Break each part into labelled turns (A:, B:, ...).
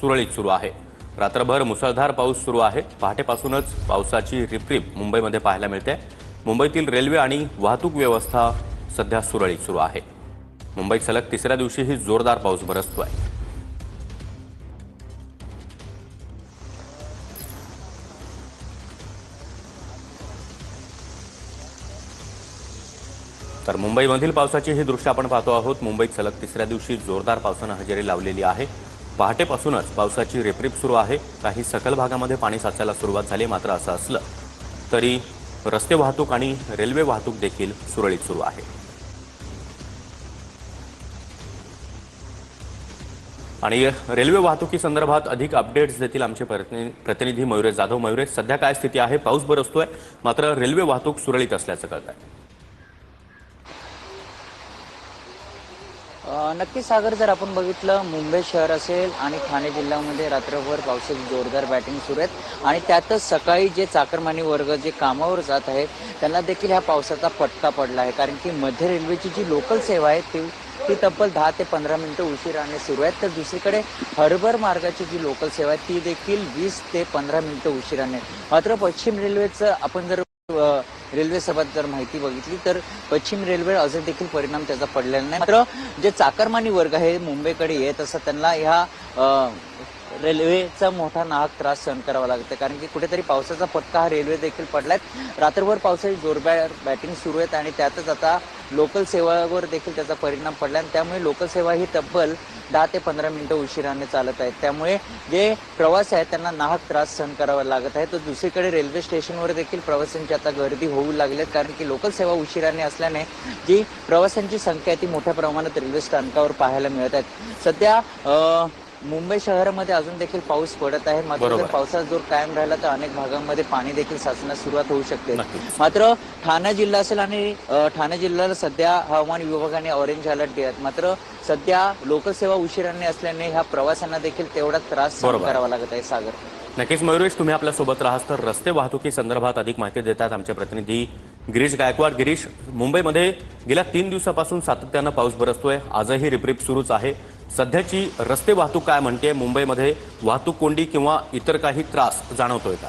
A: सुरळीत सुरू आहे. रात्रभर मुसळधार पाऊस सुरू आहे. पहाटेपासूनच पावसाची रिपरिप मुंबईमध्ये पाहायला मिळते. मुंबईतील रेल्वे आणि वाहतूक व्यवस्था सध्या सुरळीत सुरू आहे. मुंबईत सलग तिसऱ्या दिवशीही जोरदार पाऊस बरसतोय. तर मुंबईमधील पावसाची ही दृश्य आपण पाहतो आहोत. मुंबईत सलग तिसऱ्या दिवशी जोरदार पावसानं हजेरी लावलेली आहे. पहाटेपासूनच पावसाची रेपरेप सुरू आहे. काही सकल भागामध्ये पाणी साचायला सुरुवात झाली मात्र असं असलं तरी रस्ते वाहतूक आणि रेल्वे वाहतूक देखील सुरळीत सुरू आहे. आणि रेल्वे वाहतुकी संदर्भात अधिक अपडेट्स देतील आमचे प्रतिनिधी मयुरेश जाधव. मयुरेश सध्या काय स्थिती आहे? पाऊस बरसतोय मात्र रेल्वे वाहतूक सुरळीत असल्याचं कळत आहे
B: नक्की सागर जर आपण बघितलं मुंबई शहर असेल आणि ठाणे जिल्ह्यामध्ये रात्रभर पावसाची जोरदार बॅटिंग सुरू आहेत. आणि त्यातच सकाळी जे चाकरमानी वर्ग जे कामावर जात आहेत त्यांना देखील ह्या पावसाचा फटका पडला आहे. कारण की मध्य रेल्वेची जी लोकल सेवा आहे ती ती तब्बल दहा ते पंधरा मिनटं उशिराने सुरू आहेत. तर दुसरीकडे हरभर मार्गाची जी लोकल सेवा आहे ती देखील वीस ते पंधरा मिनटं उशिराने मात्र पश्चिम रेल्वेचं आपण जर रेल्वेसोबत जर माहिती बघितली तर पश्चिम रेल्वे अजून देखील परिणाम त्याचा पडलेला नाही. मात्र जे चाकरमानी वर्ग आहे मुंबईकडे येत असं त्यांना ह्या रेल्वेचा मोठा नाहक त्रास सहन करावा लागतो कारण की कुठेतरी पावसाचा फटका हा रेल्वे देखील पडलाय. रात्रभर पावसाची जोरदार बॅटिंग सुरू आहेत आणि त्यातच आता लोकल सेवावर देखील त्याचा परिणाम पडला आणि त्यामुळे लोकल सेवा ही तब्बल दहा ते पंधरा मिनिटं उशिराने चालत आहेत. त्यामुळे जे प्रवासी आहेत त्यांना नाहक त्रास सहन करावा लागत आहे. तर दुसरीकडे रेल्वे स्टेशनवर देखील प्रवाशांची आता गर्दी होऊ लागली कारण की लोकल सेवा उशिराने असल्याने जी प्रवाशांची संख्या आहे ती मोठ्या प्रमाणात रेल्वे स्थानकावर पाहायला मिळत आहेत सध्या मुंबई शहरामध्ये अजून देखील पाऊस पडत आहे मात्र. जर पावसाचा जोर कायम राहिला तर अनेक भागांमध्ये पाणी देखील साचण्यास सुरुवात होऊ शकते. मात्र ठाणे जिल्हा असेल आणि ठाणे जिल्ह्याला सध्या हवामान विभागाने ऑरेंज अलर्ट आहे. मात्र सध्या लोकल सेवा उशिराने असल्याने ह्या प्रवाशांना देखील तेवढा त्रास. करावा लागत आहे सागर
A: नक्कीच मयुरेश तुम्ही आपल्यासोबत राहाल तर रस्ते वाहतुकी संदर्भात अधिक माहिती देतात आमचे प्रतिनिधी गिरीश गायकवाड गिरीश मुंबईमध्ये गेल्या तीन दिवसापासून सातत्यानं पाऊस बरसतोय आजही रिपरिप सुरूच आहे सध्याची रस्ते वाहतूक काय म्हणते? मुंबईमध्ये वाहतूक कोंडी किंवा इतर काही त्रास जाणवतोय का?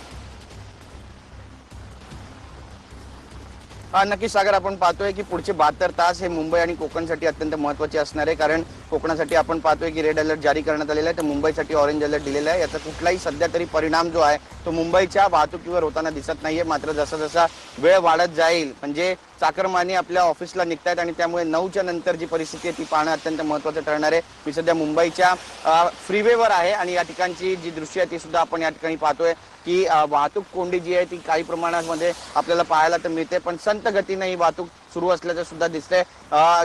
C: नक्की सागर आपण पाहतोय की पुढचे बहात्तर तास हे मुंबई आणि कोकणसाठी अत्यंत महत्त्वाचे असणार आहे. कारण कोकणासाठी आपण पाहतोय की रेड अलर्ट जारी करण्यात आलेला आहे. तर मुंबईसाठी ऑरेंज अलर्ट दिलेला आहे. याचा कुठलाही सध्या तरी परिणाम जो आहे तो मुंबईच्या वाहतुकीवर होताना दिसत नाहीये. मात्र जसा जसा वेळ वाढत जाईल म्हणजे चाकरमानी आपल्या ऑफिसला निघतायत आणि त्यामुळे नऊच्या नंतर जी परिस्थिती आहे ती पाहणं अत्यंत महत्वाचं ठरणार आहे. मी सध्या मुंबईच्या फ्रीवेवर आहे आणि या ठिकाणची जी दृश्य आहे ती सुद्धा आपण या ठिकाणी पाहतोय की वाहतूक कोंडी जी आहे ती काही प्रमाणामध्ये आपल्याला पाहायला तर मिळते. पण संत गतीने ही वाहतूक सुरू असल्याचं सुद्धा दिसतंय.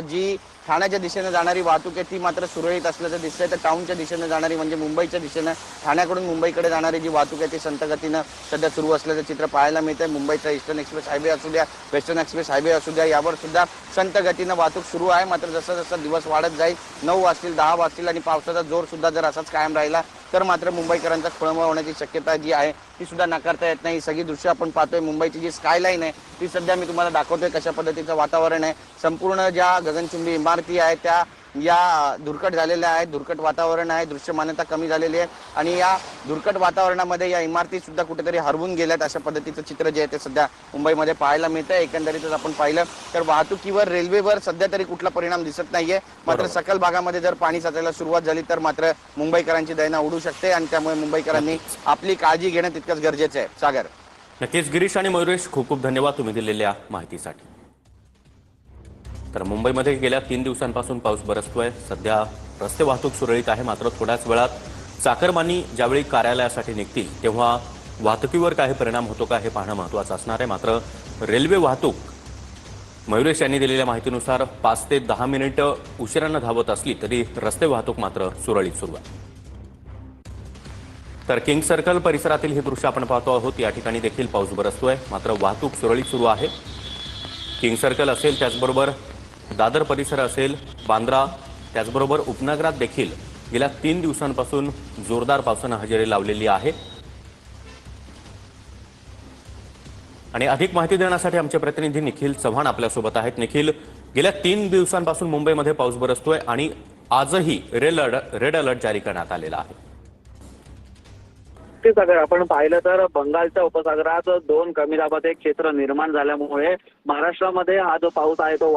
C: जी ठाण्याच्या दिशेने जाणारी वाहतूक आहे ती मात्र सुरळीत असल्याचं दिसतंय. तर टाऊनच्या दिशेने जाणारी म्हणजे मुंबईच्या दिशेनं ठाण्याकडून मुंबईकडे जाणारी जी वाहतूक आहे ती संत गतीनं सध्या सुरू असल्याचं चित्र पाहायला मिळतंय. मुंबईचा ईस्टर्न एक्सप्रेस हायवे असू द्या वेस्टर्न एक्सप्रेस हायवे असू द्या यावर सुद्धा संत गतीनं वाहतूक सुरू आहे. मात्र जसं जसं दिवस वाढत जाईल नऊ वाजतील दहा वाजतील आणि पावसाचा जोर सुद्धा जर असाच कायम राहिला तर मात्र मुंबईकरांचा खोळंबा होण्याची शक्यता जी आहे ती सुद्धा नाकारता येत नाही. सगळी दृश्य आपण पाहतोय. मुंबईची जी स्कायलाईन आहे ती सध्या मी तुम्हाला दाखवतोय कशा पद्धतीचं वातावरण आहे. संपूर्ण ज्या गगनचुंबी इमारती आहेत त्या या धुरकट झालेल्या आहेत धुरकट वातावरण आहे दृश्यमानता कमी झालेली आहे आणि या धुरकट वातावरणामध्ये या इमारती सुद्धा कुठेतरी हरवून गेल्यात अशा पद्धतीचं चित्र जे आहे ते सध्या मुंबईमध्ये पाहायला मिळतंय. एकंदरीतच आपण पाहिलं तर वाहतुकीवर रेल्वेवर सध्या तरी कुठला परिणाम दिसत नाहीये. मात्र सकल भागामध्ये जर पाणी साचायला सुरुवात झाली तर मात्र मुंबईकरांची दैना उडू शकते आणि त्यामुळे मुंबईकरांनी आपली काळजी घेणं तितकंच गरजेचं आहे. सागर.
A: नक्कीच. गिरीश आणि मयुरेश खूप खूप धन्यवाद तुम्ही दिलेल्या माहितीसाठी. तर मुंबईमध्ये गेल्या तीन दिवसांपासून पाऊस बरसतोय. सध्या रस्ते वाहतूक सुरळीत आहे मात्र थोड्याच वेळात चाकरमानी ज्यावेळी कार्यालयासाठी निघतील तेव्हा वाहतुकीवर काही परिणाम होतो का हे पाहणं महत्त्वाचं असणार आहे. मात्र रेल्वे वाहतूक मयुरेश यांनी दिलेल्या माहितीनुसार पाच ते दहा मिनिटं उशिरानं धावत असली तरी रस्ते वाहतूक मात्र सुरळीत सुरू आहे. तर किंग सर्कल परिसरातील हे दृश्य आपण पाहतो आहोत. या ठिकाणी देखील पाऊस बरसतोय मात्र वाहतूक सुरळीत सुरू आहे. किंग सर्कल असेल त्याचबरोबर दादर परिसर असेल बांद्रा त्याचबरोबर उपनगरात देखील गेल्या तीन दिवसांपासून जोरदार पावसानं हजेरी लावलेली आहे. आणि अधिक माहिती देण्यासाठी आमचे प्रतिनिधी निखिल चव्हाण आपल्यासोबत आहेत. निखिल गेल्या तीन दिवसांपासून मुंबईमध्ये पाऊस बरसतोय आणि आजही रेड अलर्ट रेड अलर्ट जारी करण्यात आलेला आहे.
D: नक्कीच आपण पाहिलं तर बंगालच्या उपसागरात दोन कमी दाबाचे क्षेत्र निर्माण झाल्यामुळे महाराष्ट्रामध्ये हा जो पाऊस आहे तो